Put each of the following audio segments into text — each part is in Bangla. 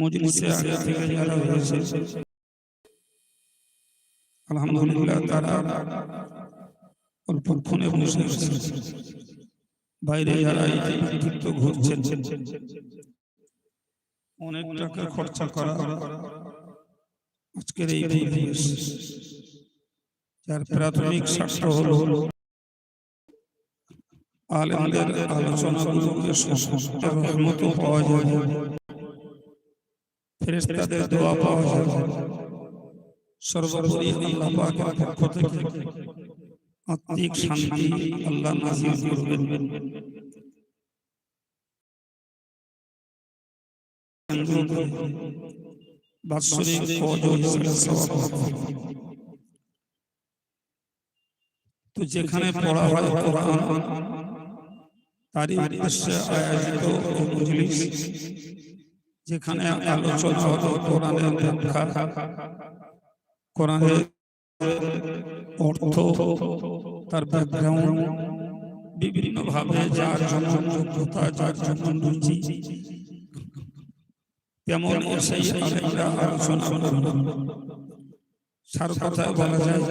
মজলিসে আগে থেকে যারা রয়েছে। আলহামদুলিল্লাহ তারা অল্পক্ষণে বসে বাইরে যারা ইতিবৃত্ত ঘুরছেন অনেক টাকা খরচা করা। আজকের এই পরিবেশ যার প্রাথমিক স্বার্থ হলো আলেমদের আলোচনাগুলোকে রহমত পাওয়া যায়। ফেরেশতাদের দোয়া পাওয়া যায় সর্বোপরি আল্লাহ পাকের পক্ষ থেকে আত্মিক শান্তি আল্লাহ নাজিল করবেন। বাৎসরিক। তো যেখানে পড়া হয় কোরআন তারই উদ্দেশ্যে আয়োজিত মজলিস। যেখানে আলোচনা হলো কোরআনের ব্যাখ্যা কোরআনের অর্থ তার ব্যাকগ্রাউন্ড বিভিন্ন ভাবে যার যোগ্যতা যার রুচি। তেমন সেই আলেমরা আলোচনা সার কথায় বলা যায়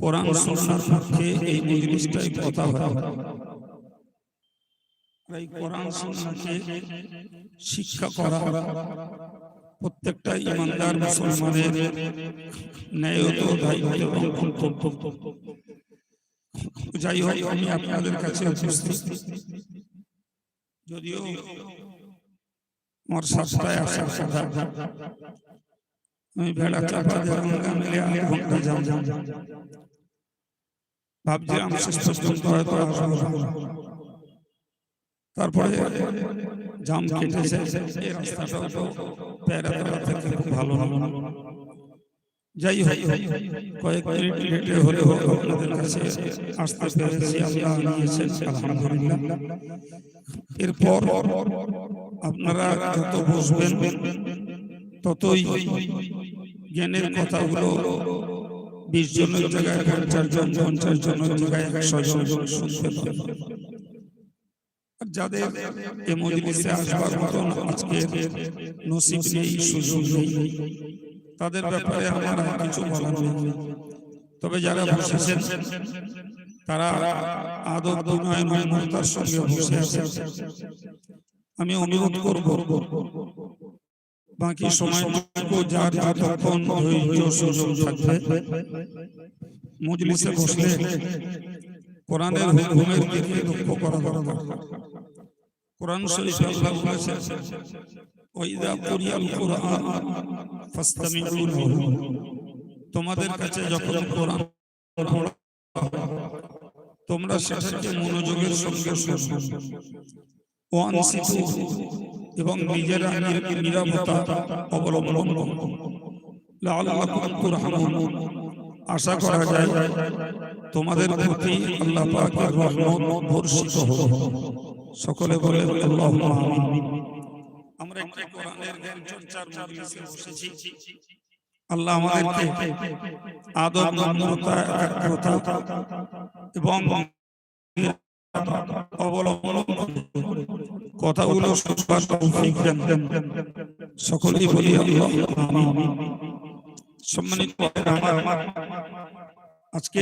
কোরআন সুন্নাহর পক্ষে এই মজলিসটাই কথা হয়। এই কোরআন সুন্নাহকে শিক্ষা করা প্রত্যেকটা ইমানদার মুসলমানের ন্যায়ত দায়িত্ব। এবং কর্তব্য যাই হোক আমি আপনাদের কাছে উপস্থিত। যদিও আমার সাতটায় আসার কথা আমি ভেড়া চাপা দেওয়া মিলে আধ ঘণ্টা যাও ভাবছিলাম শেষ পর্যন্ত হয়তো। তারপরে জাম কেটেছে এই রাস্তাটাও তো প্যারাতলা থেকে খুব ভালো ভালো যাই হোক কয়েক মিনিট লেটে হলেও আপনাদের কাছে আসতে পেরেছি আল্লাহ নিয়েছেন আলহামদুলিল্লাহ। এরপর আপনারা যত বসবেন ততই জ্ঞানের কথাগুলো বিশ জনের জায়গায় পঞ্চাশ জন পঞ্চাশ জনের জায়গায় একশো জন শুনতে পাবেন। আর যাদের এ মজলিসে আসবার মতন আজকে নসিব নেই, সুযোগ নেই। তাদের ব্যাপারে আমার আর কিছু বলার নেই। তবে যারা বসেছেন, তারা আদব বিনয় মমতার সঙ্গে বসে আছেন। আমি অনুরোধ করব, বাকি সময়টুকু যার যতক্ষণ ধৈর্য সুযোগ থাকবে, মজলিসে বসলে কোরআনের হুকুমের দিকে লক্ষ্য করা দরকার। কোরআন শরীফে আল্লাহ বলেছেন ওয়াইদা কুরিয়াল কুরআন ফাসতামিউ লাহু তোমাদের কাছে যখন কোরআন পড়া তোমরা সেটাকে মনোযোগের সঙ্গে শোনো ওয়ানসিতু এবং নিজেরা নিরাপত্তা অবলম্বন করো। লাআল্লাকুম তুরহামুন। আশা করা যায় তোমাদের প্রতি আল্লাহ পাকের রহমত বর্ষিত হবে। সকলে বলে আমরা একটি কোরআনের জ্ঞান চর্চার মজলিসে বসেছি। আল্লাহ আমাদেরকে আদব নম্রতা একাগ্রতা এবং অবলম্বন কথাগুলো শুনবার তৌফিক দেন। সকলেই বলি আল্লাহ সম্মানিত আমার আজকে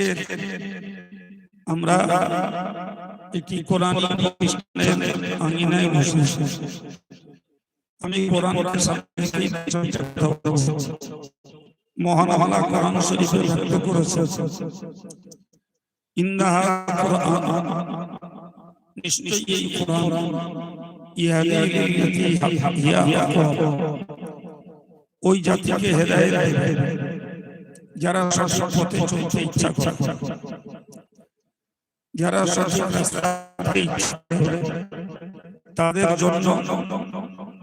আমরা একটি কোরআন। আমি কোরআন ওই জাতিকে হেদায়েত যারা সঠিক পথে চলতে ইচ্ছা করে। যারা তাদের জন্য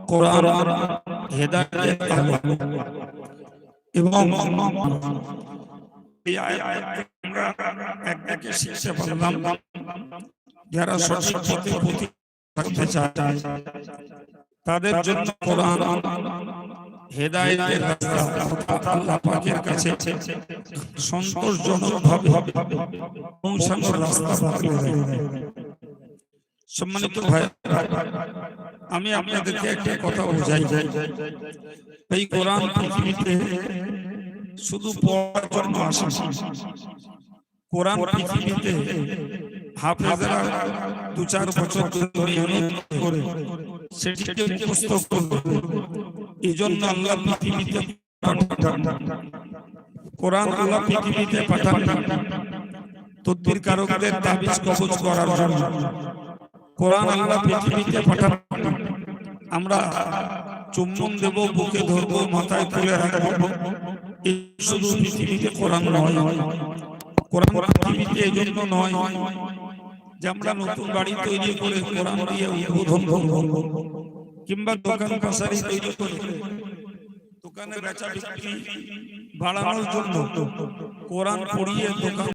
কোরআন হেদায়েত এবং যারা সঠিক পথে থাকতে চায় তাদের জন্য কোরআন হেদায়েতের রাস্তা আল্লাহ পাকের কাছে সন্তোষজনক ভাবে পৌঁছানোর রাস্তা সম্মানিত ভাই আমি আপনাদেরকে একটা কথা বোঝাই। যাই এই কোরআন পৃথিবীতে শুধু পড়ার জন্য আসে কোরআন পৃথিবীতে হাফেজরা দু চার বছর ধরে করে সেটিকে মুখস্থ করবে এই জন্য আল্লাহ পৃথিবীতে কোরআন আল্লাহ পৃথিবীতে পাঠান। তদ্বির কারকদের তাবিজ কবজ করার জন্য। কোরআন আল্লাহ পৃথিবীতে পাঠান। আমরা চুম্বন দেব, বুকে ধরবো, মাথায় তুলে রাখব। শুধু পৃথিবীতে কোরআন নয়। কোরআন পৃথিবীতে এই জন্য নয় যে আমরা নতুন বাড়ি তৈরি করে কোরআন দিয়ে উদ্বোধন করব। কিংবা দোকান পাশারি তৈরি করে দোকানে বেচা বিক্রি বাড়ানোর জন্য কোরআন পড়িয়ে দোকান